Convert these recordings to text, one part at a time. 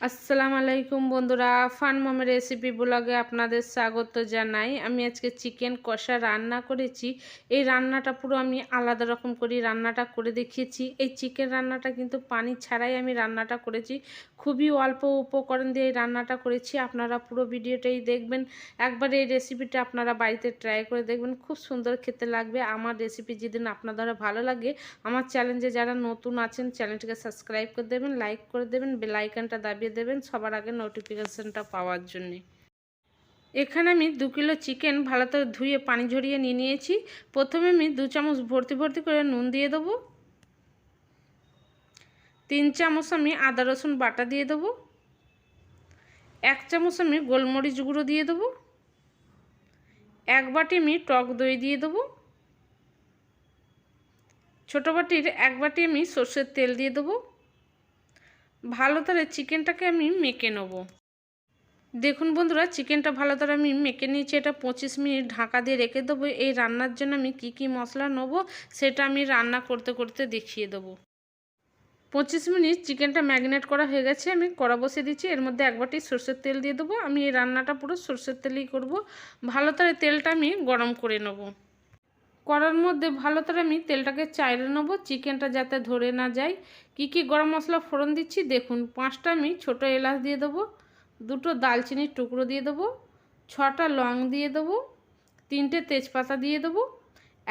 আসসালামু আলাইকুম বন্ধুরা, ফান রেসিপি ব্লগে আপনাদের স্বাগত জানাই। আমি আজকে চিকেন কষা রান্না করেছি। এই রান্নাটা পুরো আমি আলাদা রকম করি রান্নাটা করে দেখিয়েছি। এই চিকেন রান্নাটা কিন্তু পানি ছাড়াই আমি রান্নাটা করেছি। খুবই অল্প উপকরণ দিয়ে এই রান্নাটা করেছি। আপনারা পুরো ভিডিওটাই দেখবেন। একবার এই রেসিপিটা আপনারা বাড়িতে ট্রাই করে দেখবেন। খুব সুন্দর খেতে লাগবে। আমার রেসিপি যেদিন আপনাদের ভালো লাগে, আমার চ্যালেঞ্জে যারা নতুন আছেন চ্যানেলটিকে সাবস্ক্রাইব করে দেবেন লাইক করে দেবেন বেল আইকনটা দেবেন সবার আগে নোটিফিকেশানটা পাওয়ার জন্যে। এখানে আমি দু কিলো চিকেন ভালো করে ধুয়ে পানি ঝরিয়ে নিয়ে নিয়েছি। প্রথমে আমি দু চামচ ভর্তি ভর্তি করে নুন দিয়ে দেবো। তিন চামচ আমি আদা রসুন বাটা দিয়ে দেবো। এক চামচ আমি গোলমরিচ গুঁড়ো দিয়ে দেবো। এক বাটি আমি টক দই দিয়ে দেবো। ছোটো বাটির এক বাটি আমি সর্ষের তেল দিয়ে দেবো। ভালো করে চিকেনটাকে আমি মেখে নেব। দেখুন বন্ধুরা, চিকেনটা ভালো করে আমি মেখে নিয়েছি। এটা পঁচিশ মিনিট ঢাকা দিয়ে রেখে দেবো। এই রান্নার জন্য আমি কি কি মশলা নেব, সেটা আমি রান্না করতে করতে দেখিয়ে দেবো। পঁচিশ মিনিট চিকেনটা ম্যাগনেট করা হয়ে গেছে। আমি কড়া বসিয়ে দিচ্ছি। এর মধ্যে একবারটি সর্ষের তেল দিয়ে দেবো। আমি এই রান্নাটা পুরো সর্ষের তেলেই করব। ভালো করে তেলটা আমি গরম করে নেব। কড়ার মধ্যে ভালো করে আমি তেলটাকে চাইলে নেব, চিকেনটা যাতে ধরে না যায়। কি কি গরম মশলা ফোড়ন দিচ্ছি দেখুন, পাঁচটা আমি ছোটো এলাচ দিয়ে দেবো, দুটো দালচিনির টুকরো দিয়ে দেবো, ছটা লং দিয়ে দেবো, তিনটে তেজপাতা দিয়ে দেবো,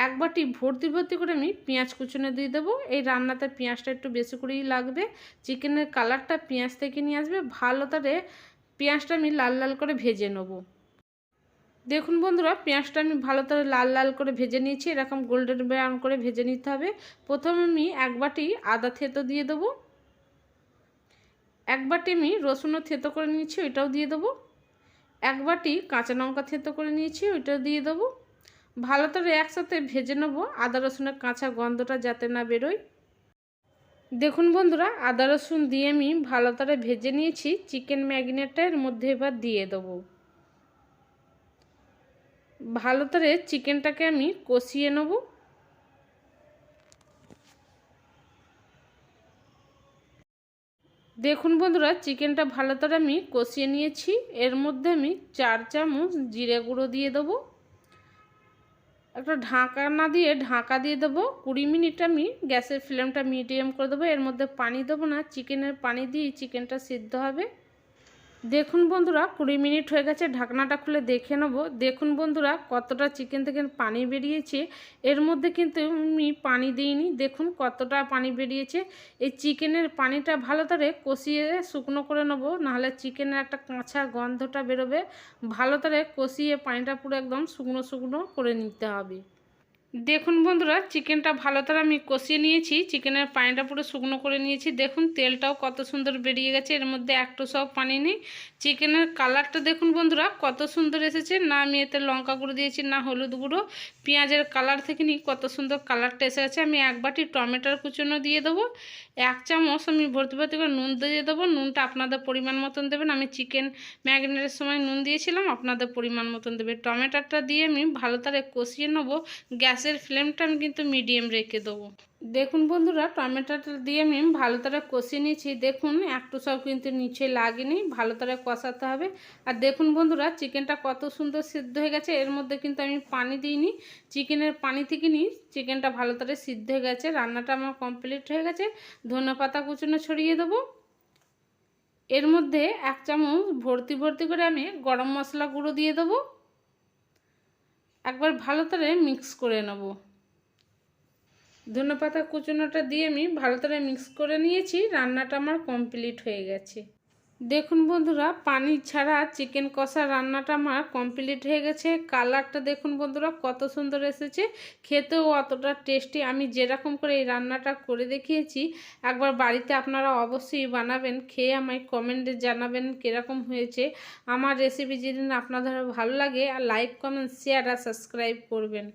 এক বাটি ভর্তি ভর্তি করে আমি পেঁয়াজ কুচনে দিয়ে দেবো। এই রান্নাতে পেঁয়াজটা একটু বেশি করেই লাগবে, চিকেনের কালারটা পেঁয়াজ থেকে নিয়ে আসবে, ভালো করে পেঁয়াজটা আমি লাল লাল করে ভেজে নেব। দেখুন বন্ধুরা, পেঁয়াজটা আমি ভালো করে লাল লাল করে ভেজে নিয়েছি। এরকম গোল্ডেন ব্রাউন করে ভেজে নিতে হবে। প্রথমে আমি এক বাটি আদা থেতো দিয়ে দেবো। এক বাটি আমি রসুনও থেতো করে নিয়েছি, ওইটাও দিয়ে দেবো। এক বাটি কাঁচা লঙ্কা থেতো করে নিয়েছি, ওইটাও দিয়ে দেবো। ভালো করে একসাথে ভেজে নেব আদা রসুনের কাঁচা গন্ধটা যাতে না বেরোয়। দেখুন বন্ধুরা, আদা রসুন দিয়ে আমি ভালো করে ভেজে নিয়েছি। চিকেন ম্যাগনেটের মধ্যে এবার দিয়ে দেবো। ভালো করে চিকেনটাকে আমি কষিয়ে নেব। দেখুন বন্ধুরা, চিকেনটা ভালো করে আমি কষিয়ে নিয়েছি। এর মধ্যে আমি চার চামচ জিরে গুঁড়ো দিয়ে দেবো। একটা ঢাকা না দিয়ে ঢাকা দিয়ে দেবো। কুড়ি মিনিট আমি গ্যাসের ফ্লেমটা মিডিয়াম করে দেবো। এর মধ্যে পানি দেবো না, চিকেনের পানি দিয়ে চিকেনটা সিদ্ধ হবে। দেখুন বন্ধুরা, কুড়ি মিনিট হয়ে গেছে, ঢাকনাটা খুলে দেখে নেব। দেখুন বন্ধুরা, কতটা চিকেন থেকে পানি বেরিয়েছে। এর মধ্যে কিন্তু আমি পানি দিইনি। দেখুন কতটা পানি বেরিয়েছে। এই চিকেনের পানিটা ভালো করে কষিয়ে শুকনো করে নেব, নাহলে চিকেনের একটা কাঁচা গন্ধটা বেরোবে। ভালো করে কষিয়ে পানিটা পুরো একদম শুকনো শুকনো করে নিতে হবে। দেখুন বন্ধুরা, চিকেনটা ভালো করে আমি কষিয়ে নিয়েছি। চিকেনের পানিটা পুরো শুকনো করে নিয়েছি। দেখুন, তেলটাও কত সুন্দর বেরিয়ে গেছে। এর মধ্যে একটু সব পানি নেই। চিকেনের কালারটা দেখুন বন্ধুরা, কত সুন্দর এসেছে। না আমি এতে লঙ্কা গুঁড়ো দিয়েছি, না হলুদ গুঁড়ো। পেঁয়াজের কালার থেকে নিই কত সুন্দর কালারটা এসে গেছে। আমি এক বাটি টমেটোর কুচনো দিয়ে দেবো। এক চামচ আমি ভর্তি ভর্তি করে নুন দিয়ে দেবো। নুনটা আপনাদের পরিমাণ মতন দেবেন। আমি চিকেন ম্যাগনেটের সময় নুন দিয়েছিলাম, আপনাদের পরিমাণ মতন দেবে। টমেটোটা দিয়ে আমি ভালো তারে কষিয়ে নেব। গ্যাসের ফ্লেমটা আমি কিন্তু মিডিয়াম রেখে দেবো। দেখুন বন্ধুরা, টমেটোটা দিয়ে আমি ভালো তারা কষিয়ে নিয়েছি। দেখুন, একটু সব কিন্তু নিচে লাগেনি, ভালো তারা কষাতে হবে। আর দেখুন বন্ধুরা, চিকেনটা কত সুন্দর সিদ্ধ হয়ে গেছে। এর মধ্যে কিন্তু আমি পানি দিইনি। চিকেনের পানি থেকে নিই চিকেনটা ভালো তারা সিদ্ধ হয়ে গেছে। রান্নাটা আমার কমপ্লিট হয়ে গেছে। ধনে পাতা কুচুনো ছড়িয়ে দেবো। এর মধ্যে এক চামচ ভর্তি ভর্তি করে আমি গরম মশলা গুঁড়ো দিয়ে দেবো। একবার ভালো করে মিক্স করে নেব। ধনেপাতা কুচুনোটা দিয়ে আমি ভালো করে মিক্স করে নিয়েছি, রান্নাটা আমার কমপ্লিট হয়ে গেছে। দেখুন বন্ধুরা, পানি ছাড়া চিকেন কষা রান্নাটা আমার কমপ্লিট হয়ে গেছে। কালারটা দেখুন বন্ধুরা, কত সুন্দর এসেছে। খেতেও অতটা টেস্টি আমি যেরকম করে এই রান্নাটা করে দেখিয়েছি, একবার বাড়িতে আপনারা অবশ্যই বানাবেন। খেয়ে আমায় কমেন্টে জানাবেন কীরকম হয়েছে। আমার রেসিপি যেদিন আপনাদের ভালো লাগে, আর লাইক কমেন্ট শেয়ার আর সাবস্ক্রাইব করবেন।